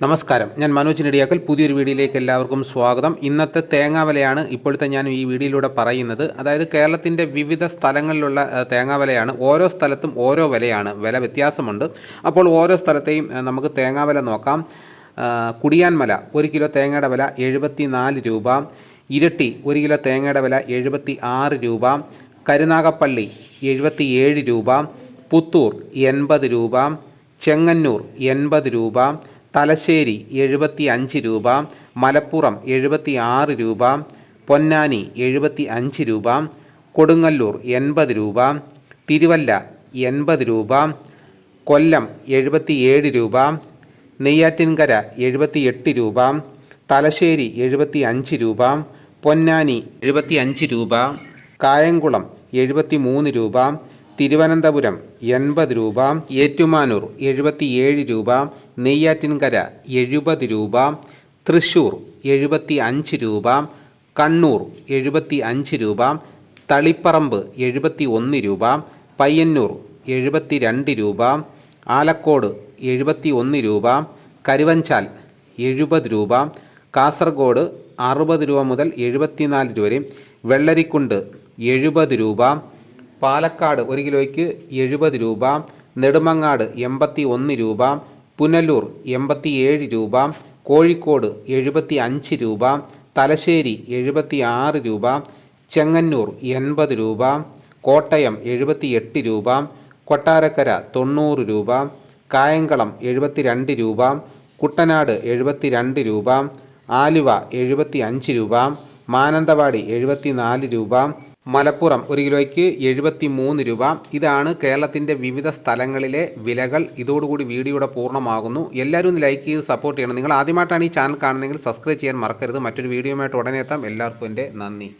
നമസ്കാരം. ഞാൻ മനോജ് നെടിയാക്കൽ. പുതിയൊരു വീഡിയോയിലേക്ക് എല്ലാവർക്കും സ്വാഗതം. ഇന്നത്തെ തേങ്ങാവലയാണ് ഇപ്പോഴത്തെ ഞാൻ ഈ വീഡിയോയിലൂടെ പറയുന്നത്. അതായത് കേരളത്തിന്റെ വിവിധ സ്ഥലങ്ങളിലുള്ള തേങ്ങാവലയാണ്. ഓരോ സ്ഥലത്തും ഓരോ വിലയാണ്. വില വ്യത്യാസമുണ്ട്. അപ്പോൾ ഓരോ സ്ഥലത്തെയും നമുക്ക് തേങ്ങാവില നോക്കാം. കുടിയാൻമല ഒരു കിലോ തേങ്ങയുടെ വില എഴുപത്തി നാല് രൂപ. ഇരട്ടി ഒരു കിലോ തേങ്ങയുടെ വില എഴുപത്തി ആറ് രൂപ. കരുനാഗപ്പള്ളി എഴുപത്തി ഏഴ് രൂപ. പുത്തൂർ എൺപത് രൂപ. ചെങ്ങന്നൂർ എൺപത് രൂപ. തലശ്ശേരി എഴുപത്തി അഞ്ച് രൂപ മലപ്പുറം എഴുപത്തി ആറ് രൂപ പൊന്നാനി എഴുപത്തി അഞ്ച് രൂപ കൊടുങ്ങല്ലൂർ എൺപത് രൂപ തിരുവല്ല എൺപത് രൂപ കൊല്ലം എഴുപത്തി ഏഴ് രൂപ നെയ്യാറ്റിൻകര എഴുപത്തി എട്ട് രൂപ തലശ്ശേരി എഴുപത്തി അഞ്ച് രൂപ പൊന്നാനി എഴുപത്തി അഞ്ച് രൂപ കായംകുളം എഴുപത്തി മൂന്ന് രൂപ തിരുവനന്തപുരം എൺപത് രൂപ ഏറ്റുമാനൂർ എഴുപത്തിയേഴ് രൂപ നെയ്യാറ്റിൻകര എഴുപത് രൂപ തൃശ്ശൂർ എഴുപത്തി അഞ്ച് രൂപ കണ്ണൂർ എഴുപത്തി അഞ്ച് രൂപ തളിപ്പറമ്പ് എഴുപത്തി ഒന്ന് രൂപ പയ്യന്നൂർ എഴുപത്തി രണ്ട് രൂപ ആലക്കോട് എഴുപത്തി ഒന്ന് രൂപ കരുവഞ്ചാൽ എഴുപത് രൂപ കാസർഗോഡ് അറുപത് രൂപ മുതൽ എഴുപത്തിനാല് രൂപ വരെ വെള്ളരിക്കുണ്ട് എഴുപത് രൂപ പാലക്കാട് ഒരു കിലോയ്ക്ക് എഴുപത് രൂപ നെടുമങ്ങാട് എൺപത്തി ഒന്ന് രൂപ പുനലൂർ എൺപത്തി ഏഴ് രൂപ കോഴിക്കോട് എഴുപത്തി അഞ്ച് രൂപ തലശ്ശേരി എഴുപത്തി ആറ് രൂപ ചെങ്ങന്നൂർ എൺപത് രൂപ കോട്ടയം എഴുപത്തി എട്ട് രൂപ കൊട്ടാരക്കര തൊണ്ണൂറ് രൂപ കായംകുളം എഴുപത്തി രണ്ട് രൂപ കുട്ടനാട് എഴുപത്തി രണ്ട് രൂപ ആലുവ എഴുപത്തി അഞ്ച് രൂപ മാനന്തവാടി എഴുപത്തി നാല് രൂപ മലപ്പുറം ഒരു കിലോയ്ക്ക് എഴുപത്തി മൂന്ന് രൂപ. ഇതാണ് കേരളത്തിന്റെ വിവിധ സ്ഥലങ്ങളിലെ വിലകൾ. ഇതോടുകൂടി വീഡിയോയുടെ പൂർണമാകുന്നു. എല്ലാവരും ഒന്ന് ലൈക്ക് ചെയ്ത് സപ്പോർട്ട് ചെയ്യണം. നിങ്ങൾ ആദ്യമായിട്ടാണ് ഈ ചാനൽ കാണുന്നതെങ്കിൽ സബ്സ്ക്രൈബ് ചെയ്യാൻ മറക്കരുത്. മറ്റൊരു വീഡിയോയുമായിട്ട് ഉടനെ എത്താം. എല്ലാവർക്കും എന്റെ നന്ദി.